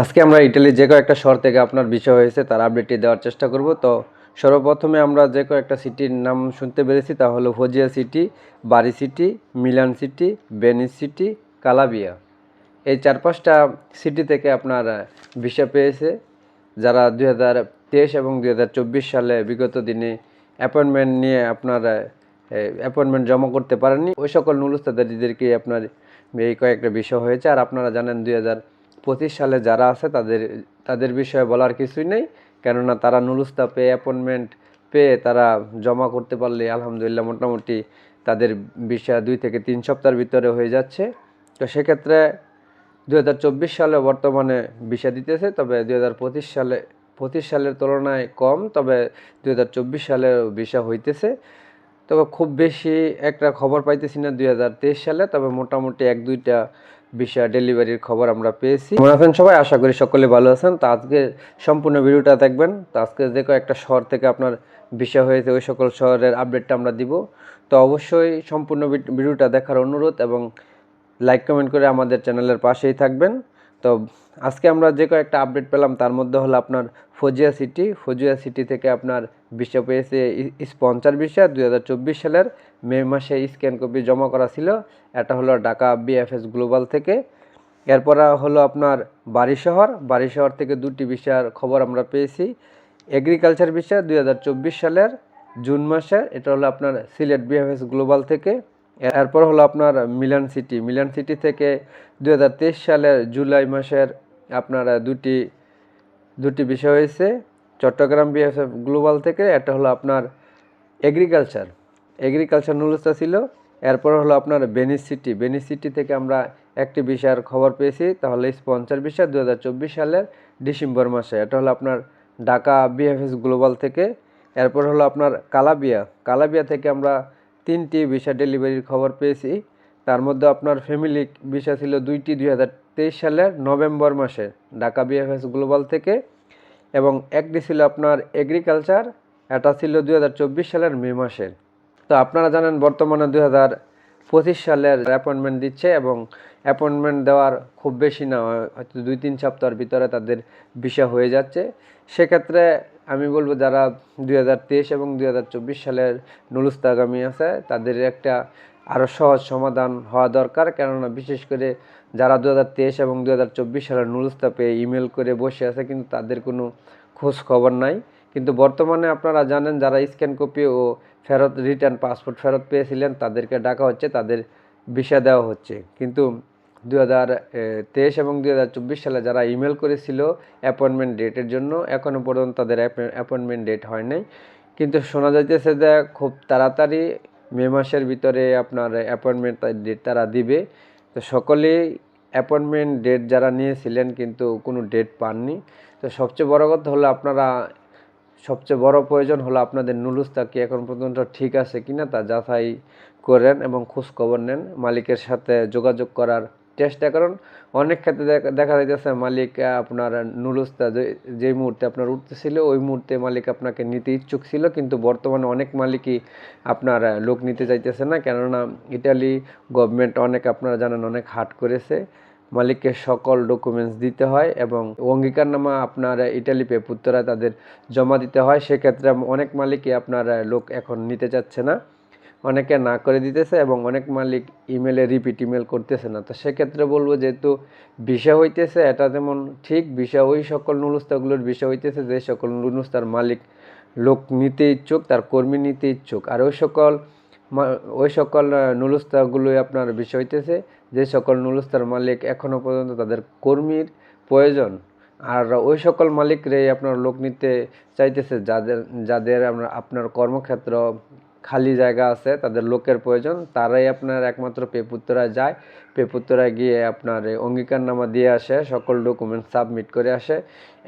আজকে আমরা ইটালির যে কয়েকটা শহর থেকে আপনার বিষয় হয়েছে, তার আপডেটটি দেওয়ার চেষ্টা করব। তো সর্বপ্রথমে আমরা যে কয়েকটা সিটির নাম শুনতে পেরেছি, তা হলো Foggia city Bari city Milan city Venice city Calabria এই চার পাঁচটা সিটি থেকে আপনার ভিসা পেয়েছে। যারা দুই হাজার তেইশ এবং দুই হাজার চব্বিশ সালে বিগত দিনে অ্যাপয়েন্টমেন্ট নিয়ে আপনার অ্যাপয়েন্টমেন্ট জমা করতে পারেননি, ওই সকল নুলুস্তাদারিদেরকে আপনার এই কয়েকটা বিষয় হয়েছে। আর আপনারা জানেন দুই হাজার পঁচিশ সালে যারা আছে, তাদের তাদের বিষয়ে বলার কিছুই নেই। কেননা তারা নুলুস্তা পেয়ে অ্যাপয়েন্টমেন্ট পেয়ে তারা জমা করতে পারলে আলহামদুলিল্লাহ মোটামুটি তাদের বিষয় দুই থেকে তিন সপ্তাহের ভিতরে হয়ে যাচ্ছে। তো সেক্ষেত্রে দু হাজার চব্বিশ সালে বর্তমানে ভিসা দিতেছে, তবে দু হাজার পঁচিশ সালে, পঁচিশ সালের তুলনায় কম, তবে দু হাজার চব্বিশ সালে ভিসা হইতেছে। তবে খুব বেশি একটা খবর পাইতেছি না দুই হাজার তেইশ সালে, তবে মোটামুটি এক দুইটা ভিসা ডেলিভারির খবর আমরা পেয়েছি। মনে আছেন সবাই? আশা করি সকলে ভালো আছেন। তো আজকে সম্পূর্ণ ভিডিওটা দেখবেন। তো আজকে যে একটা শহর থেকে আপনার বিষয় হয়েছে, ওই সকল শহরের আপডেটটা আমরা দিব। তো অবশ্যই সম্পূর্ণ ভিড- ভিডিওটা দেখার অনুরোধ এবং লাইক কমেন্ট করে আমাদের চ্যানেলের পাশেই থাকবেন। তো আজকে আমরা যে কয়েকটা আপডেট পেলাম, তার মধ্যে হলো আপনার ফজিয়া সিটি ফজিয়া সিটি থেকে আপনার বিশ্ব পেয়েছে স্পন্সার ভিসা দুই সালের মে মাসে স্ক্যান কপি জমা করা ছিল। এটা হলো ঢাকা বিএফএস গ্লোবাল থেকে। এরপর হলো আপনার বাড়ি শহর বাড়ি শহর থেকে দুটি বিষয়ের খবর আমরা পেয়েছি। এগ্রিকালচার ভিসা দুই সালের জুন মাসের এটা হলো আপনার সিলেট বিএফএস গ্লোবাল থেকে। এরপর হলো আপনার মিলান সিটি। মিলান সিটি থেকে দু হাজার তেইশ সালের জুলাই মাসের আপনার দুটি দুটি বিষয় হয়েছে। চট্টগ্রাম বিএসএফ গ্লোবাল থেকে, একটা হলো আপনার এগ্রিকালচার এগ্রিকালচার নুলসটা ছিল। এরপর হলো আপনার বেনিস সিটি বেনিস সিটি থেকে আমরা একটি বিষয়ের খবর পেয়েছি। তাহলে স্পন্সর বিষয় দু হাজার চব্বিশ সালের ডিসেম্বর মাসে। এটা হলো আপনার ঢাকা বিএফএস গ্লোবাল থেকে। এরপর হলো আপনার কালাবিয়া। কালাবিয়া থেকে আমরা তিনটি ভিসা ডেলিভারির খবর পেয়েছি। তার মধ্যে আপনার ফ্যামিলি ভিসা ছিল দুইটি দুই হাজার তেইশ সালের নভেম্বর মাসে ঢাকা বিএফএস গ্লোবাল থেকে এবং একটি ছিল আপনার এগ্রিকালচার, এটা ছিল দুই হাজার চব্বিশ সালের মে মাসের তো আপনারা জানেন বর্তমানে দুই পঁচিশ সালের অ্যাপয়েন্টমেন্ট দিচ্ছে এবং অ্যাপয়েন্টমেন্ট দেওয়ার খুব বেশি না, হয়তো দুই তিন সপ্তাহের ভিতরে তাদের ভিসা হয়ে যাচ্ছে। সেক্ষেত্রে আমি বলব যারা দুই হাজার তেইশ এবং দুই হাজার চব্বিশ সালের নুলুস্তাগামী আছে, তাদের একটা আরও সহজ সমাধান হওয়া দরকার। কেননা বিশেষ করে যারা দু হাজার তেইশ এবং দু হাজার চব্বিশ সালের নুলুস্তা পেয়ে ইমেল করে বসে আছে, কিন্তু তাদের কোনো খোঁজ খবর নাই। কিন্তু বর্তমানে আপনারা জানেন, যারা স্ক্যান কপি ও ফেরত, রিটার্ন পাসপোর্ট ফেরত পেয়েছিলেন, তাদেরকে ডাকা হচ্ছে, তাদের ভিসা দেওয়া হচ্ছে। কিন্তু দু তেইশ এবং দু হাজার চব্বিশ সালে যারা ইমেল করেছিল অ্যাপয়েন্টমেন্ট ডেটের জন্য এখনও পর্যন্ত তাদের অ্যাপয়েন্টমেন্ট ডেট হয় নাই। কিন্তু শোনা যাইতেছে যে খুব তাড়াতাড়ি মে মাসের ভিতরে আপনার অ্যাপয়েন্টমেন্ট ডেট তারা দিবে। তো সকলেই অ্যাপয়েন্টমেন্ট ডেট যারা নিয়েছিলেন কিন্তু কোনো ডেট পাননি। তো সবচেয়ে বড় কথা হলো আপনারা, সবচেয়ে বড় প্রয়োজন হলো আপনাদের নুলুস্তা কি এখন পর্যন্ত ঠিক আছে কিনা তা যাচাই করেন এবং খোঁজ খবর নেন। মালিকের সাথে যোগাযোগ করার চেষ্টা করুন। অনেক ক্ষেত্রে দেখা- যাইতেছে মালিক আপনার নুলুস্তা যে- মুহূর্তে আপনার উঠতেছিল, ওই মুহূর্তে মালিক আপনাকে নিতে ইচ্ছুক ছিল, কিন্তু বর্তমানে অনেক মালিকই আপনার লোক নিতে চাইতেছে না। কেননা ইটালি গভর্নমেন্ট অনেক আপনারা জানেন, অনেক হাট করেছে। মালিককে সকল ডকুমেন্টস দিতে হয় এবং অঙ্গীকারনামা আপনার ইটালি পে পুত্তরা তাদের জমা দিতে হয়। সেক্ষেত্রে অনেক মালিকই আপনার লোক এখন নিতে চাচ্ছে না। অনেকে না করে দিতেছে এবং অনেক মালিক ইমেলে রিপিট ইমেল করতেছে না। তো সেক্ষেত্রে বলব যেহেতু বিষয় হইতেছে, এটা যেমন ঠিক বিষয় ওই সকল নুলুস্তাগুলোর বিষয় হইতেছে, যে সকল নুলুস্তার মালিক লোক নিতে ইচ্ছুক, তার কর্মী নিতে ইচ্ছুক। আর ওই সকল ওই সকল নুলুস্তাগুলোই আপনার বিষয় হইতেছে, যে সকল নুলুস্তার মালিক এখনও পর্যন্ত তাদের কর্মীর প্রয়োজন। আর ওই সকল মালিকরাই আপনার লোক নিতে চাইতেছে, যাদের যাদের আমরা আপনার কর্মক্ষেত্র খালি জায়গা আছে, তাদের লোকের প্রয়োজন, তারাই আপনার একমাত্র পেপুত্তরায় যায়। পেপুত্তরায় গিয়ে আপনার অঙ্গীকারনামা দিয়ে আসে, সকল ডকুমেন্ট সাবমিট করে আসে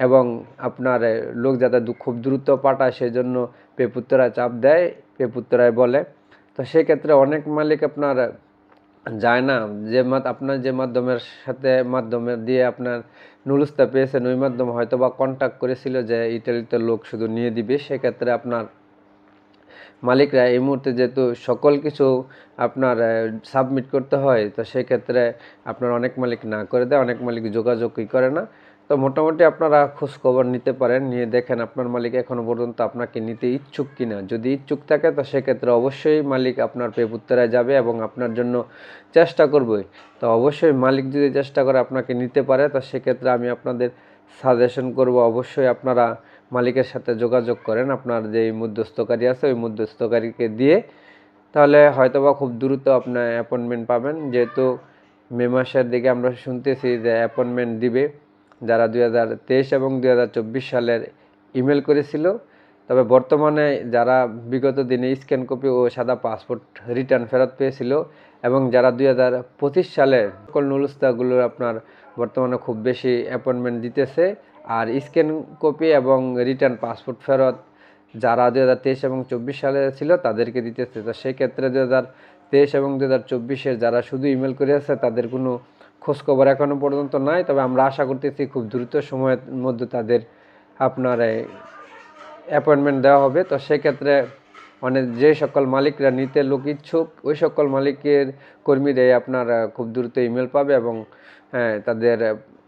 এবং আপনার লোক যাতে খুব দ্রুত পাঠায়, সেজন্য পেপুত্তরায় চাপ দেয় পেপুত্তরায় বলে। তো সেক্ষেত্রে অনেক মালিক আপনার যায় না, যে মাত আপনার যে মাধ্যমের সাথে মাধ্যমে দিয়ে আপনার নুলুস্তা পেয়েছেন, ওই মাধ্যমে হয়তো বা কন্ট্যাক্ট করেছিল যে ইটালিতে লোক শুধু নিয়ে দিবে। সেক্ষেত্রে আপনার মালিকরা এই মুহূর্তে যেহেতু সকল কিছু আপনার সাবমিট করতে হয়, তো সেক্ষেত্রে আপনার অনেক মালিক না করে দেয়, অনেক মালিক যোগাযোগই করে না। তো মোটামুটি আপনারা খোঁজ খবর নিতে পারেন, নিয়ে দেখেন আপনার মালিক এখনও পর্যন্ত আপনাকে নিতে ইচ্ছুক কিনা। যদি ইচ্ছুক থাকে, তো সেক্ষেত্রে অবশ্যই মালিক আপনার পেপুত্তরায় যাবে এবং আপনার জন্য চেষ্টা করবে তো অবশ্যই মালিক যদি চেষ্টা করে আপনাকে নিতে পারে, তো সেক্ষেত্রে আমি আপনাদের সাজেশন করব, অবশ্যই আপনারা মালিকের সাথে যোগাযোগ করেন, আপনার যে মধ্যস্থকারী আছে, ওই মধ্যস্থকারীকে দিয়ে তাহলে হয়তোবা খুব দ্রুত আপনার অ্যাপয়েন্টমেন্ট পাবেন। যেহেতু মে মাসের দিকে আমরা শুনতেছি যে অ্যাপয়েন্টমেন্ট দিবে যারা দুই হাজার তেইশ এবং দুই হাজার চব্বিশ সালের ইমেল করেছিল। তবে বর্তমানে যারা বিগত দিনে স্ক্যান কপি ও সাদা পাসপোর্ট রিটার্ন ফেরত পেয়েছিল এবং যারা দুই হাজার পঁচিশ সালের সকল নুলস্তাগুলো আপনার বর্তমানে খুব বেশি অ্যাপয়েন্টমেন্ট দিতেছে আর স্ক্যান কপি এবং রিটার্ন পাসপোর্ট ফেরত যারা দুই হাজার তেইশ এবং চব্বিশ সালে ছিল তাদেরকে দিতেছে। তো সেক্ষেত্রে দুই হাজার তেইশ এবং দুই হাজার চব্বিশের যারা শুধু ইমেল করে আছে তাদের কোনো খোঁজখবর এখনও পর্যন্ত নাই। তবে আমরা আশা করতেছি খুব দ্রুত সময়ের মধ্যে তাদের আপনার অ্যাপয়েন্টমেন্ট দেওয়া হবে। তো সেক্ষেত্রে মানে যে সকল মালিকরা নিতে লোক ইচ্ছুক ওই সকল মালিকের কর্মীরাই আপনার খুব দ্রুত ইমেল পাবে এবং হ্যাঁ, তাদের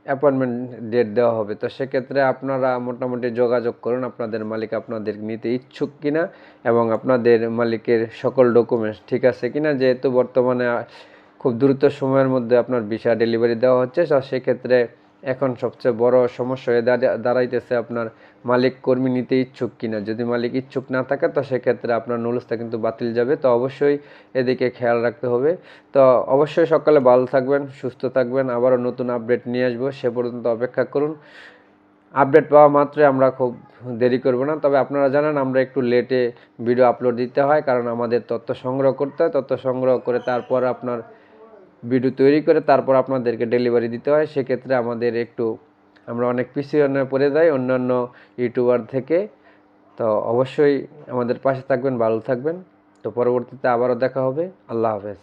অ্যাপয়েন্টমেন্ট ডেট দেওয়া হবে। তো সেক্ষেত্রে আপনারা মোটামুটি যোগাযোগ করুন, আপনাদের মালিক আপনাদের নিতে ইচ্ছুক কিনা এবং আপনাদের মালিকের সকল ডকুমেন্টস ঠিক আছে কিনা। যেহেতু বর্তমানে খুব দ্রুত সময়ের মধ্যে আপনার ভিসা ডেলিভারি দেওয়া হচ্ছে সেক্ষেত্রে এখন সবচেয়ে বড় সমস্যা হয়ে দাঁড়া- দাঁড়াইতেছে আপনার মালিক কর্মী নিতে ইচ্ছুক কিনা। যদি মালিক ইচ্ছুক না থাকে, তো সেক্ষেত্রে আপনার নুলসটা কিন্তু বাতিল যাবে। তো অবশ্যই এদিকে খেয়াল রাখতে হবে। তো অবশ্যই সকালে ভালো থাকবেন, সুস্থ থাকবেন। আবারও নতুন আপডেট নিয়ে আসব। সে পর্যন্ত অপেক্ষা করুন। আপডেট পাওয়া মাত্রই আমরা খুব দেরি করব না। তবে আপনারা জানেন, আমরা একটু লেটে ভিডিও আপলোড দিতে হয়। কারণ আমাদের তথ্য সংগ্রহ করতে হয়। তথ্য সংগ্রহ করে তারপর আপনার ভিডিও তৈরি করে তারপর আপনাদেরকে ডেলিভারি দিতে হয়। সেক্ষেত্রে আমাদের একটু আমরা অনেক পিছিয়ে পড়ে যাই, অন্যান্য ইউটিউবার থেকে। তো অবশ্যই আমাদের পাশে থাকবেন, ভালো থাকবেন। তো পরবর্তীতে আবারও দেখা হবে। আল্লাহ হাফেজ।